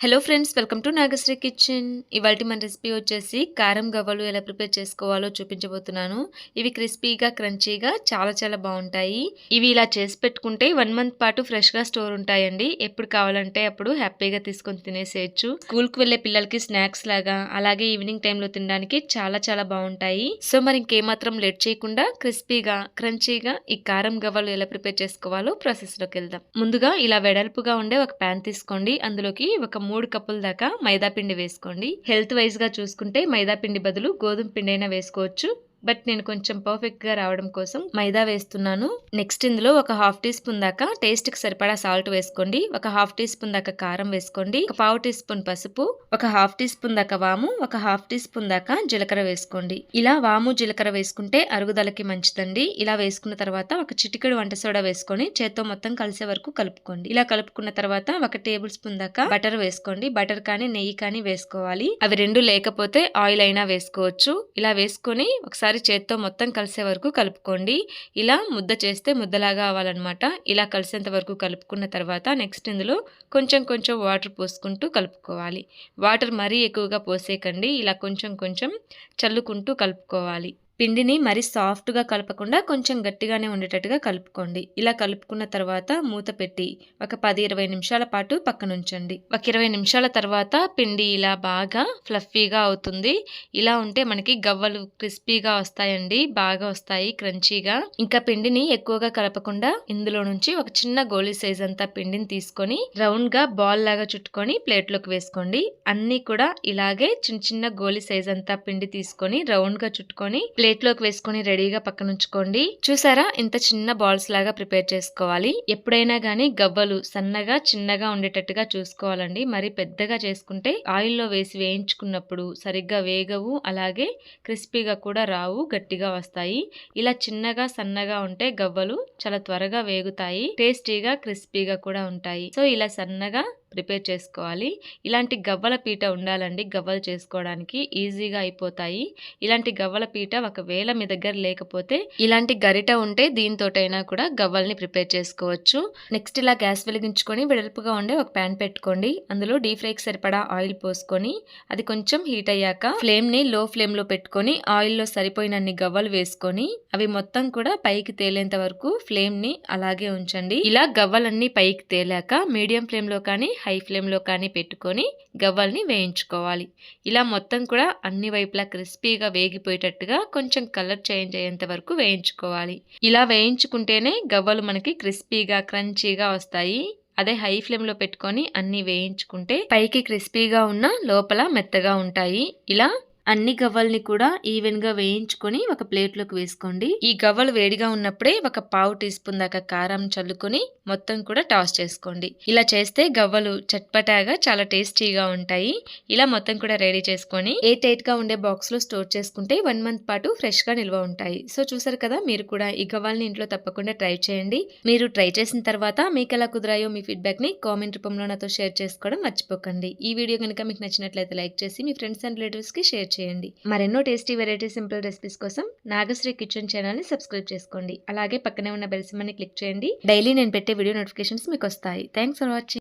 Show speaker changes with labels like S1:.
S1: Hello friends welcome to Nagasri kitchen ఇవాళ మన recipe వచ్చేసి కారం గవ్వలు ఎలా ప్రిపేర్ చేసుకోవాలో చూపించబోతున్నాను. ఇవి క్రిస్పీగా క్రంచీగా చాలా చాలా బాగుంటాయి. ఇవి ఇలా చేసి పెట్టుకుంటే వన్ మంత్ పాటు ఫ్రెష్గా స్టోర్ ఉంటాయండి. ఎప్పుడు కావాలంటే అప్పుడు హ్యాపీగా తీసుకొని తినేసేయచ్చు. స్కూల్కి వెళ్ళే వెళ్ళే పిల్లలకి స్నాక్స్ లాగా అలాగే ఈవినింగ్ టైంలో తినడానికి చాలా చాలా బాగుంటాయి. సో మరి ఇంకేమాత్రం లేట్ చేయకుండా క్రిస్పీగా క్రంచీగా ఈ కారం గవ్వలు ఎలా ప్రిపేర్ చేసుకోవాలో ప్రాసెస్లోకి వెళ్దాం. ముందుగా ఇలా వెడల్పుగా ఉండే ఒక ప్యాన్ తీసుకోండి. అందులోకి ఒక మూడు కప్పుల దాకా మైదాపిండి వేసుకోండి. హెల్త్ వైజ్గా చూసుకుంటే మైదాపిండి బదులు గోధుమ పిండి అయినా వేసుకోవచ్చు. బట్ నేను కొంచెం పర్ఫెక్ట్గా రావడం కోసం మైదా వేస్తున్నాను. నెక్స్ట్ ఇందులో ఒక హాఫ్ టీ స్పూన్ దాకా టేస్ట్కి సరిపడా సాల్ట్ వేసుకోండి. ఒక హాఫ్ టీ స్పూన్ దాకా కారం వేసుకోండి. ఒక పావు టీ స్పూన్ పసుపు. ఒక హాఫ్ టీ స్పూన్ దాకా వాము. ఒక హాఫ్ టీ స్పూన్ దాకా జీలకర్ర వేసుకోండి. ఇలా వాము జీలకర్ర వేసుకుంటే అరుగుదలకి మంచిదండి. ఇలా వేసుకున్న తర్వాత ఒక చిటికెడు వంట సోడా వేసుకొని చేత్తో మొత్తం కలిసే వరకు కలుపుకోండి. ఇలా కలుపుకున్న తర్వాత ఒక టేబుల్ స్పూన్ దాకా బటర్ వేసుకోండి. బటర్ కానీ నెయ్యి కానీ వేసుకోవాలి. అవి రెండు లేకపోతే ఆయిల్ అయినా వేసుకోవచ్చు. ఇలా వేసుకొని ఒకసారి చేత్తో మొత్తం కలిసే వరకు కలుపుకోండి. ఇలా ముద్ద చేస్తే ముద్దలాగా అవ్వాలన్నమాట. ఇలా కలిసేంత వరకు కలుపుకున్న తర్వాత నెక్స్ట్ ఇందులో కొంచెం కొంచెం వాటర్ పోసుకుంటూ కలుపుకోవాలి. వాటర్ మరీ ఎక్కువగా పోసేకండి. ఇలా కొంచెం కొంచెం చల్లుకుంటూ కలుపుకోవాలి. పిండిని మరి సాఫ్ట్గా కలపకుండా కొంచెం గట్టిగానే ఉండేటట్టుగా కలుపుకోండి. ఇలా కలుపుకున్న తర్వాత మూత పెట్టి ఒక పది ఇరవై నిమిషాల పాటు పక్కనుంచండి. ఒక ఇరవై నిమిషాల తర్వాత పిండి ఇలా బాగా ఫ్లఫీగా అవుతుంది. ఇలా ఉంటే మనకి గవ్వలు క్రిస్పీగా వస్తాయండి బాగా వస్తాయి క్రంచీగా. ఇంకా పిండిని ఎక్కువగా కలపకుండా ఇందులో నుంచి ఒక చిన్న గోలీ సైజ్ అంతా పిండిని తీసుకొని రౌండ్గా బాల్ లాగా చుట్టుకొని ప్లేట్లోకి వేసుకోండి. అన్ని కూడా ఇలాగే చిన్న చిన్న గోలీ సైజ్ అంతా పిండి తీసుకొని రౌండ్గా చుట్టుకొని ప్లేట్లోకి వేసుకొని రెడీగా పక్కన ఉంచుకోండి చూసారా? ఇంత చిన్న బాల్స్ లాగా ప్రిపేర్ చేసుకోవాలి. ఎప్పుడైనా కానీ గవ్వలు సన్నగా చిన్నగా ఉండేటట్టుగా చూసుకోవాలండి. మరి పెద్దగా చేసుకుంటే ఆయిల్లో వేసి వేయించుకున్నప్పుడు సరిగ్గా వేగవు అలాగే క్రిస్పీగా కూడా రావు గట్టిగా వస్తాయి. ఇలా చిన్నగా సన్నగా ఉంటే గవ్వలు చాలా త్వరగా వేగుతాయి టేస్టీగా క్రిస్పీగా కూడా ఉంటాయి. సో ఇలా సన్నగా ప్రిపేర్ చేసుకోవాలి. ఇలాంటి గవ్వల పీట ఉండాలండి. గవ్వలు చేసుకోవడానికి ఈజీగా అయిపోతాయి. ఇలాంటి గవ్వల పీట ఒకవేళ మీ దగ్గర లేకపోతే ఇలాంటి గరిట ఉంటే దీంతోటైనా కూడా గవ్వల్ని ప్రిపేర్ చేసుకోవచ్చు. నెక్స్ట్ ఇలా గ్యాస్ వెలిగించుకొని వెడల్పుగా ఉండే ఒక ప్యాన్ పెట్టుకోండి. అందులో డీప్ ఫ్రైకి సరిపడా ఆయిల్ పోసుకొని అది కొంచెం హీట్ అయ్యాక ఫ్లేమ్ని లో ఫ్లేమ్లో పెట్టుకొని ఆయిల్లో సరిపోయినన్ని గవ్వలు వేసుకొని అవి మొత్తం కూడా పైకి తేలేంత వరకు ఫ్లేమ్ని అలాగే ఉంచండి. ఇలా గవ్వలన్నీ పైకి తేలాక మీడియం ఫ్లేమ్లో కానీ హై ఫ్లేమ్లో కానీ పెట్టుకొని గవ్వల్ని వేయించుకోవాలి. ఇలా మొత్తం కూడా అన్ని వైపులా క్రిస్పీగా వేగిపోయేటట్టుగా కొంచెం కలర్ చేంజ్ అయ్యేంత వరకు వేయించుకోవాలి. ఇలా వేయించుకుంటేనే గవ్వలు మనకి క్రిస్పీగా క్రంచీగా వస్తాయి. అదే హై ఫ్లేమ్లో పెట్టుకొని అన్ని వేయించుకుంటే పైకి క్రిస్పీగా ఉన్న లోపల మెత్తగా ఉంటాయి. ఇలా అన్ని గవ్వల్ని కూడా ఈవెన్గా వేయించుకొని ఒక ప్లేట్లోకి వేసుకోండి. ఈ గవ్వలు వేడిగా ఉన్నప్పుడే ఒక పావు టీ స్పూన్ దాకా కారం చల్లుకొని మొత్తం కూడా టాస్ చేసుకోండి. ఇలా చేస్తే గవ్వలు చట్పటాగా చాలా టేస్టీగా ఉంటాయి. ఇలా మొత్తం కూడా రెడీ చేసుకొని ఏ టైట్గా ఉండే బాక్స్లో స్టోర్ చేసుకుంటే వన్ మంత్ పాటు ఫ్రెష్గా నిల్వ ఉంటాయి. సో చూసారు కదా మీరు కూడా ఈ గవ్వల్ని ఇంట్లో తప్పకుండా ట్రై చేయండి. మీరు ట్రై చేసిన తర్వాత మీకు ఎలా కుదిరాయో మీ ఫీడ్బ్యాక్ని కామెంట్ రూపంలో నాతో షేర్ చేసుకోవడం మర్చిపోకండి. ఈ వీడియో కనుక మీకు నచ్చినట్లయితే లైక్ చేసి మీ ఫ్రెండ్స్ అండ్ రిలేటివ్స్కి షేర్ చేయండి. మరెన్నో టేస్టీ వెరైటీ సింపుల్ రెసిపీస్ కోసం నాగశ్రీ కిచెన్ ఛానల్ని సబ్స్క్రైబ్ చేసుకోండి. అలాగే పక్కనే ఉన్న బెల్ క్లిక్ చేయండి. డైలీ నేను పెట్టే వీడియో నోటిఫికేషన్స్ మీకు వస్తాయి. Thanks for watching.